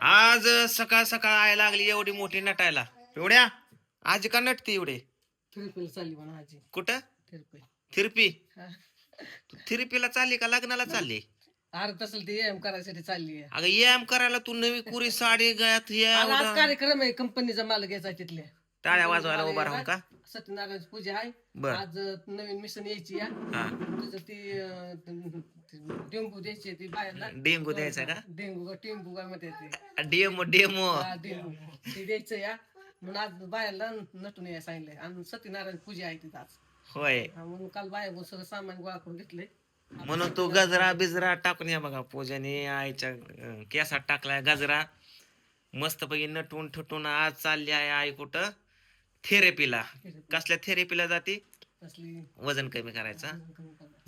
आज सकाळ सकाळ आय लागली एवढी मोठी नटायला. एवढ्या? आज का नटते एवढे? ट्रिपल चालली म्हणा आजी. कुठं? ट्रिपल थिरपी? थिरपीला चालली का लग्नाला चालली? अरे तसं ते एम करायसाठी चालली आहे. अगं एम करायला तू नवी कुरी साडी गळ्यात हे आणि आज एवढं कार्यक्रम आहे. कंपनीचा माल घ्यायचा तिथल्या. टाळ्या वाजवायला उभा राहून का? सत्यनारायण पूजा आहे. बर. आज नवीन मिशन यायची या हा. तुझं ती अं, ती डेंगू द्यायची ती बाहेरला डेंगू द्यायचा का? डेंगू का टेंगू काय म्हणते ते. डेमो डेमो हा, डेंगू. ती द्यायचं या. म्हणून आज बाहेरला नटून या सांगितलंय. आणि सत्यनारायण पूजा आहे तिथं आज. होय. हा, म्हणून काल बाहेर सगळं सामान गोळा करून घेतलंय. म्हणून तू गजरा बिजरा टाकून या बघा पूजाने. आईच्या अं, केसात टाकलाय गजरा. मस्त पैकी नटून ठटून आज चालली आहे आई कुठं? थेरपीला. कसल्या थेरपीला जाते? असली वजन कमी करायचा.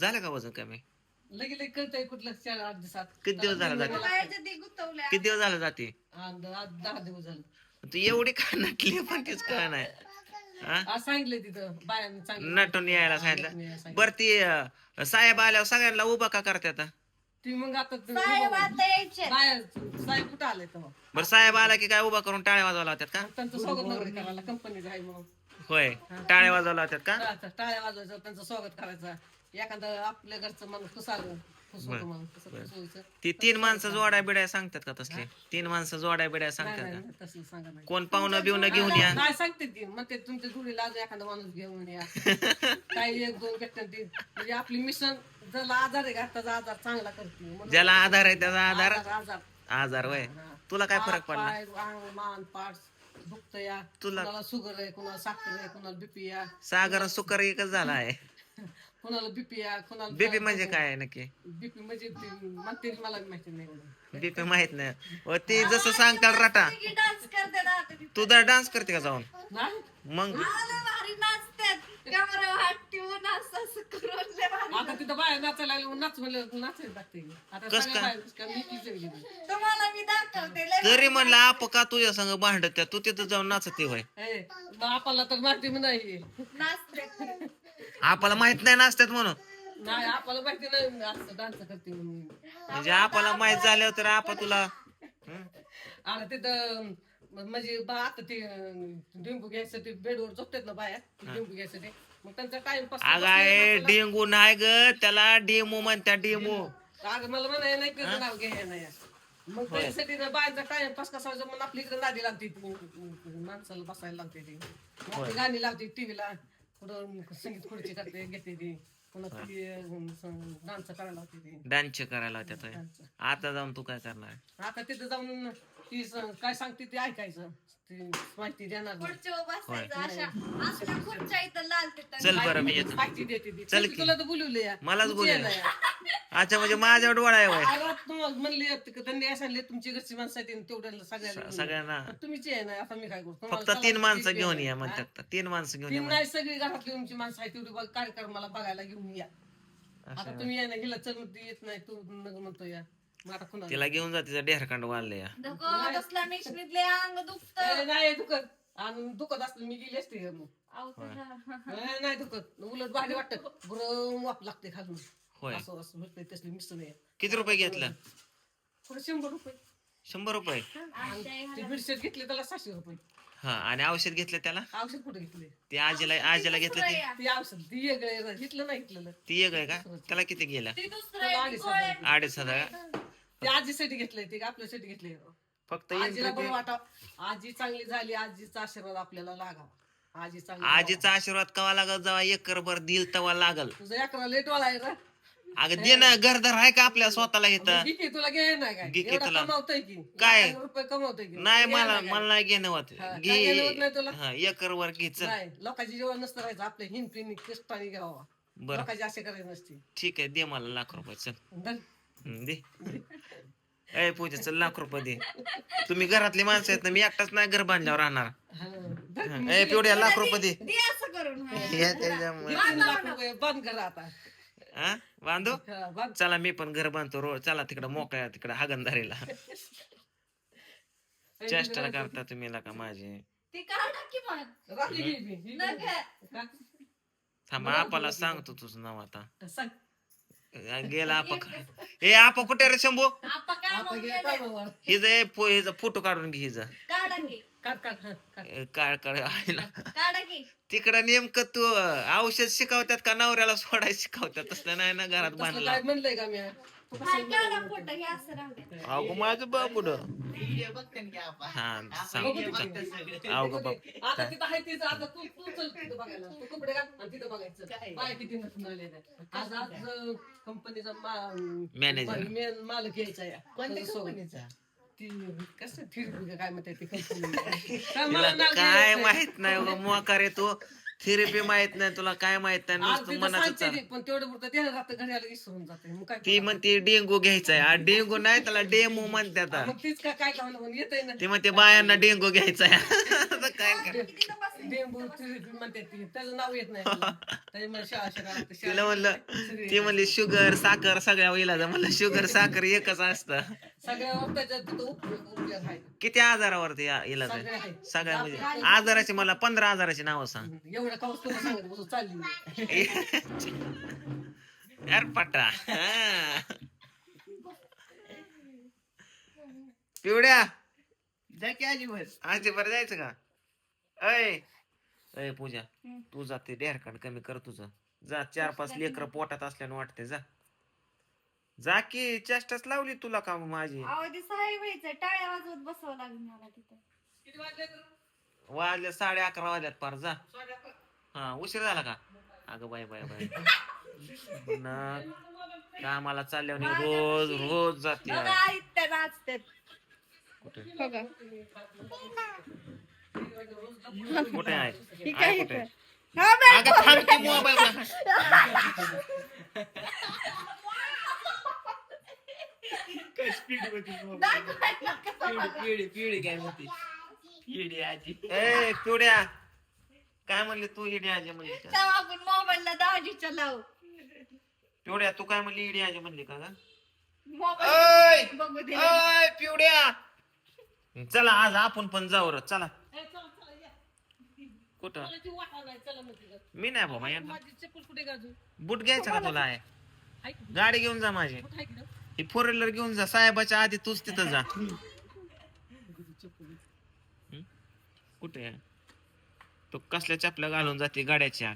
झालं का वजन कमी? लगे लगे कळतंय कुठलं चार आठ दिवसात. किती दिवस झाला जाते? किती दिवस झालं जाते? दहा दिवस झाले. तू एवढी का नटली? पण तीच कळ नाही. हा? आज सांगितलंय तिथं. बायानं नटून यायला सांगितलं. नटून यायला सांगितलं. बर ती अं, साहेब आल्यावर सगळ्यांना उभा का करतात ती मग आता ते बाया साहेब कुठं आले तेव्हा? बर साहेब आला की काय उभा करून टाळ्या वाजवला होत्यात का? त्यांचं स्वागत नगरी करायला कंपनीचं आहे म्हणून. होय. टाळ्या वाजवला होत्यात का? टाळ्या टाळ्या वाजवायचं त्यांचं स्वागत करायचं. एखादं आपल्या घरचं माणूस म्हणून व्हायचं ती तीन माणसं जोड्या बिड्या सांगतात का तसले? तीन माणसं जोड्या बिड्या सांगतात का? नाही, तसलं सांगा नाही. कोण पाहुणं बिवणं घेऊन या? नाही सांगते ती? मग ते तुमच्या जोडीला आज एखादा माणूस घेऊन या. काही एक दोन भेटतात ती. म्हणजे आपली मिशन ज्याला आजार आहे का त्याचा आजार चांगला करते. म्हणून ज्याला आधार आहे त्याचा आधार आजार आजार आजार वय तुला काय फरक पडला पाय अंग मान पाठ दुखत या. तुला- कुणाला शुगर आहे कुणाला साखर आहे कुणाला बीपी या. सागर सुकर एकच झाला आहे. कुणाला बीपी कुणाला बीपी म्हणजे काय आहे नक्की बीपी म्हणजे ते म्हणते मला माहिती नाही एवढं. बीपी माहीत नाही. व ती जसं सांगताल राटा. डान्स करते ती. तू तर डान्स करते का जाऊन? नाही मग? लय भारी नाचतात. कॅमेरा हात ठेवून असं असं करून लय भारी. आता तिथं बाहेर नाचायला लागलं नाच म्हणलं नाचायला लागते. आता कस सगळ्या काय? बाहेर का मी ती सगळी गेली. तुम्हाला मी दाखवते लय तरी म्हणलं आप का तुझ्या संग भांडत तू तिथं जाऊन नाचते होय. ए, मग आपल्याला तर माहिती नाही. आपल्याला माहीत नाही नाचतात म्हणून. नाही आपल्याला माहिती नाही असं डान्स करते म्हणून. म्हणजे आपल्याला माहीत झाल्यावर तर आप तुला हं? आणि तिथं म्हणजे बा आता ते डेंगू घ्यायसाठी बेडवर झोपतात ना बाया डेंगू घ्यायसाठी मग त्यांचा टाइमपास अगं आहे डेंगू नाही ग त्याला डेमो म्हणत्या डेमो अगं मला म्हणाय नाही कसं नाव घ्याय नाही. मग त्याच्यासाठी ना बायांचा टाइमपास कसा व्हायचा? म्हणून आपली इकडे नादी लागते ती, माणसाला बसायला लागते ती. आपली गाणी लावते टीव्हीला. कुठं संगीत खुर्ची करते घेते ती. पुन्हा ती डान्स करायला ती. डान्स करायला dance. आता जाऊन तू काय करणार? आता तिथं जाऊन ती स- काय सांगते ते ऐकायचं. ती माहिती देणार नाही. खुर्चीवर बसायचं अशा. असल्या खुर्च्या इथं लाल तिथं. चल बरं मी येतो. माहिती देते ती. चल चल की. तुला तर बोलवलं या मलाच बोलवलं. आहे ना या. अच्छा म्हणजे माझ्या डोळा आहे वय अरे म्हणले आहेत का त्यांनी असं आणले तुमची घरची माणसं आहेत आणि तेवढ्याला सगळ्याला घेऊन या. सगळ्यांना. तुम्हीची आहे ना आता मी काय करू? तुम्हाला फक्त तीन माणसं घेऊन? या. हा? म्हणतात तीन माणसं घेऊन तीन या नाही सगळी घरातली तुमची माणसं आहे तेवढी बघ कार्यक्रमाला बघायला घेऊन या. आता तुम्ही या ना गेला चल म्हणते येत नाही तू नग म्हणतो या. मग आता कुणाला? तिला घेऊन जा तिचा डेहरकांड वाढलं या. नको तसला मिशनीतले अंग दुखत. ए, नाही दुखत आणि दुखत असलं मी गेली असते मग. नाही दुखत उलट भारी वाटत. गरम वाप लागते खालून. होय. असं असं भेटते तसली मिसळ आहे. किती रुपये घेतलं? थोडं शंभर रुपये. शंभर रुपये? आणि ते घेतले त्याला सहाशे रुपये. हा आणि औषध घेतलं त्याला? औषध कुठे घेतले ते आजीला आजीला घेतलं ते? ती औषध ती वेगळे घेतलं नाही घेतलेलं. ती एक आहे का? त्याला किती गेलं. अडीच हजार. का? ते आजीसाठी घेतलंय ते आपल्यासाठी घेतले फक्त आजीला entry बरं fee. वाटावं. आजी चांगली झाली आजीचा आशीर्वाद आपल्याला लागावा. आजी चांगली आजीचा आशीर्वाद कवा लागल? जेव्हा एकर भर दिल तेव्हा लागल. तुझा अकरा लेट वाला आहे ना अगं दे ना घरदार आहे का आपल्या स्वतःला इथं? तुला काय? घे की एवढा तुला. कमावतोय की. काय? लाखाने रुपये कमावतोय की. नाही मला काय? मला नाही घेणं होत. हा, काय घेणं होत नाही तुला? घे हा एकर वर घे चल. नाही लोकांची जेवण नसतं राहायचं. आपल्या हिंपिनी कष्टाने घ्यावा. बरं. लोकांची असे करायची नसते. ठीक आहे दे मला लाख रुपये चल. धन. दे. ए पूजा चल लाख रुपये दे. तुम्ही घरातली माणसं आहेत ना मी एकटाच नाही घर बांधल्यावर राहणार. हा, धन. हं, ए पिवड्या लाख रुपये दे. दे असं करून. हा. हे त्याच्यामुळे. तीन लाख रुपये बंद करा आता. हा? बांधू? हा, चला मी पण घर बांधतो रोड चला तिकडं मोकळ्या तिकडं हागंदारीला चेष्टा करता तुम्ही का माझे. ही? थांबा आपल्याला सांगतो तुझं नाव आता. सांग. गेला आपा ए आपा कुठे रे शंभू. हिज फोटो काढून घे हिचा काढा काढ. काळ काळ आईला. काढा की. तिकडं नेमकं तू औषध शिकवतात का नवऱ्याला सोडायला शिकवतात? तसलं नाही ना घरात तसलं बांधला. काय म्हणलंय का मी? तू कसं काढा फोटो हे असं राहू द्या अगो माझं बाबुड हा अवघ बाप आता तिथं आहे तिथं आता तू तू चल तिथं बघायला. तू कपडे घाल आणि तिथं बघायचं. बाय किती नसून आले आज आज कंपनीचा Manager. मालक यायचा या. कोणत्या त्याच्यासोबत. कंपनीचा ती कसं काय ती तुला. माहीत नाही उगा मोकार आहे तू. थेरपी माहीत नाही तुला काय माहीत नाही नुसतं तिथं मनाचं सांगते चाल. ती, पण तेवढं पुरतं ध्यान राहतं घरी आलं विसरून जाते. मग काय ती म्हणते डेंगू घ्यायचाय. आ डेंगू नाही त्याला डेमो म्हणते आता मग तीच का काय का म्हणून येतंय ना. ती म्हणते बायांना डेंगू घ्यायचाय. आता काय कर डेंगू थेरपी म्हणतात ती. त्याचं नाव येत नाही. मला. त्याच्यामुळे शाळा शाळा लागते. शाळा- तिला म्हणलं ती म्हणली शुगर साखर सगळ्या इलाज म्हणलं शुगर साखर एकच असतं. उपयोग उपयोग आहे किती आजारावरती या- इलाज सगळ्या आहे आहे. सगळ्या म्हणजे आजाराची मला पंधरा आजाराची नावं सांग. एवढं काऊस तुला सांगत बसू चालली. यार पटा हा. पिवड्या. जा की आजीवर. आज बरं जायचं का? अय अय पूजा तू जा ते डेअर कमी कर तुझं. जा चार पाच लेकर पोटात असल्यानं वाटते जा. जा की चेष्टाच लावली तुला का माझी? अहो ते सहाय व्हायचं टाळ्या वाजवत बसावं लागेल मला तिथं. किती वाजले तर? वाजले साडे अकरा वाजल्यात पार जा. हा उशीर झाला का? अगं बाय बाय बाय न कामाला चालल्यावर रोज रोज जाते बघा नाचतात कुठे? बघा. कुठे आहे? ही आहे काय कुठे? इथं? हा बाई, अगं थांब की मोबाईल दाखवायला कसं बघा. पिढी पिढी काय म्हणते पिढी आजी ए पिवड्या काय म्हणली तू इडी आजी म्हणली का? तेव्हा आपण मोबाईलला दाजीच्या लावू पिवड्या तू काय म्हणली इडी आजी म्हणली का ग? ओय! मोबाईल बघू दे अय पिवड्या चला आज आपण पण जाऊ रे चला ए, चला, चला, या. कुठं. मी नाही बाबा यांना माझी चप्पल कुठे गाजू बूट घ्यायचा का तुला आहे? गाडी घेऊन जा माझी कुठं आहे? ही फोर व्हीलर घेऊन जा साहेबाच्या आधी तूच तिथं जा. कुठे आहे? तो कसल्या चपल्या घालून जाते गाड्याच्या?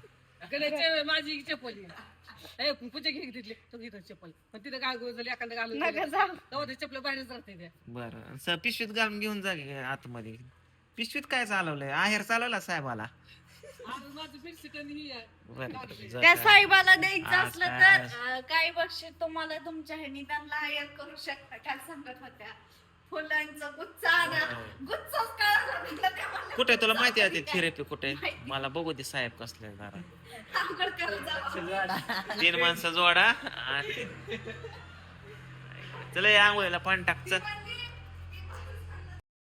कडे चे- माझी चप्पल आहे. ए, पूजा घे तिथली. तो घेतो चप्पल. पण तिथं काय झाली एखादं घालून नका जाऊ. तेव्हा ते चप्पल बाहेरच राहते त्या. बर. पिशवीत घालून घेऊन जा की आतमध्ये. पिशवीत काय चालवलंय? आहेर चालवला साहेबाला. ही त्या काय. साहेबाला द्यायचं असलं काय? तर काही बक्षीस तुम्हाला तुमच्या ह्यानी त्यांना हायर करू शकता काय सांगत होत्या फुलांचं गुच्छ आणा गुच्छच कळाला तिथलं ते म्हणले, कुठे? तुला माहिती आहे थेरपी कुठे. मला बघू दे साहेब कसले जरा. तीन माणसं जोडा आणि चला या आंघोळीला पाणी टाक चल पण